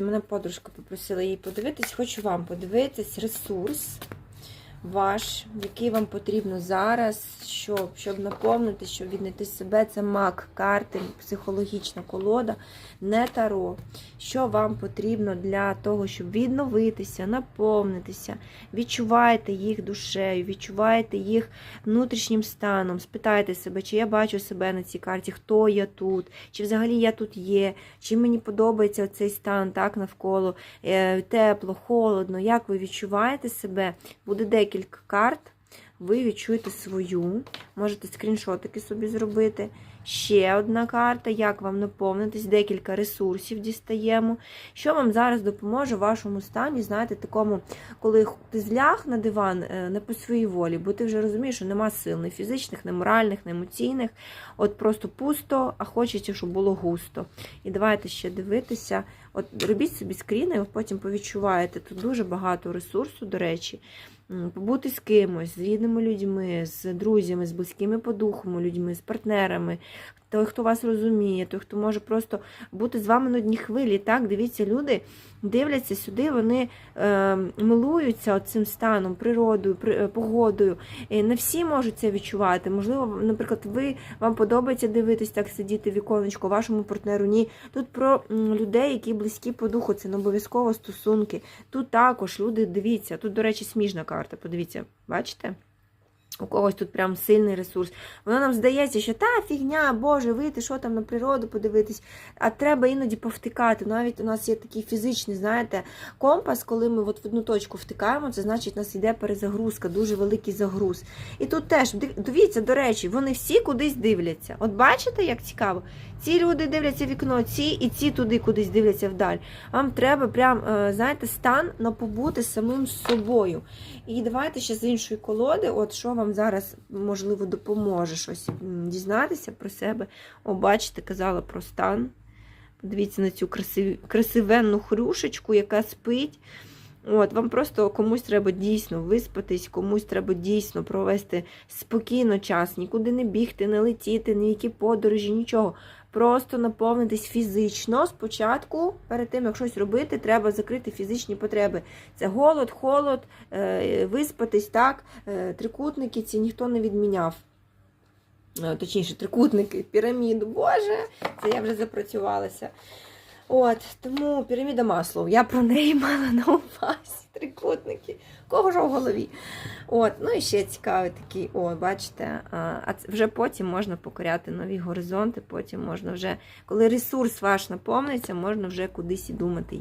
Мене подружка попросила її подивитись. Хочу вам подивитись ресурс ваш, який вам потрібно зараз, щоб, щоб наповнити, щоб віднайти себе. Це мак, карти, психологічна колода, не таро. Що вам потрібно для того, щоб відновитися, наповнитися, відчуваєте їх душею, відчуваєте їх внутрішнім станом. Спитайте себе, чи я бачу себе на цій карті, хто я тут, чи взагалі я тут є, чи мені подобається цей стан так навколо е, тепло, холодно. Як ви відчуваєте себе? Буде декілька карт. Ви відчуєте свою, можете скріншотики собі зробити. Ще одна карта, як вам наповнитись, декілька ресурсів дістаємо. Що вам зараз допоможе в вашому стані, знаєте, такому, коли ти зляг на диван е, не по своїй волі, бо ти вже розумієш, що нема сил ні фізичних, ні моральних, ні емоційних. От просто пусто, а хочеться, щоб було густо. І давайте ще дивитися. От робіть собі скріни, ви потім повідчуваєте. Тут дуже багато ресурсу, до речі. Побути з кимось, з рідними людьми, з друзями, з близькими по духу людьми, з партнерами, той, хто вас розуміє, той, хто може просто бути з вами на одній хвилі. Так, дивіться, люди дивляться сюди, вони е, милуються цим станом, природою, при, е, погодою. І не всі можуть це відчувати. Можливо, наприклад, ви вам подобається дивитись так, сидіти в віконечко, вашому партнеру ні. Тут про людей, які близькі по духу, це не обов'язково стосунки. Тут також люди дивіться. Тут, до речі, сміжна карта. Подивіться, бачите? У когось тут прям сильний ресурс. Воно нам здається, що та фігня, Боже, вийти, що там на природу подивитись. А треба іноді повтикати. Навіть у нас є такий фізичний, знаєте, компас, коли ми от в одну точку втикаємо, це значить, у нас йде перезагрузка, дуже великий загруз. І тут теж, дивіться, до речі, вони всі кудись дивляться. От бачите, як цікаво? Ці люди дивляться в вікно, ці і ці туди кудись дивляться вдаль. Вам треба прям, е, знаєте, стан на побути самим собою. І давайте ще з іншої колоди, от що вам зараз, можливо, допоможе щось дізнатися про себе. О, казала про стан. Подивіться на цю красив... красивенну хрюшечку, яка спить. От, Вам просто комусь треба дійсно виспатись, комусь треба дійсно провести спокійно час, нікуди не бігти, не летіти, ніякі подорожі, нічого. Просто наповнитись фізично. Спочатку, перед тим, як щось робити, треба закрити фізичні потреби. Це голод, холод, е, виспатись, так, е, трикутники ці ніхто не відміняв. Е, Точніше, трикутники, піраміду. Боже, це я вже запрацювалася. От, тому піраміда маслов. Я про неї мала на увазі. Трикутники. Кого ж у голові? От, ну і ще цікавий такий, о, бачите, а, вже потім можна покоряти нові горизонти, потім можна вже, коли ресурс ваш наповниться, можна вже кудись і думати.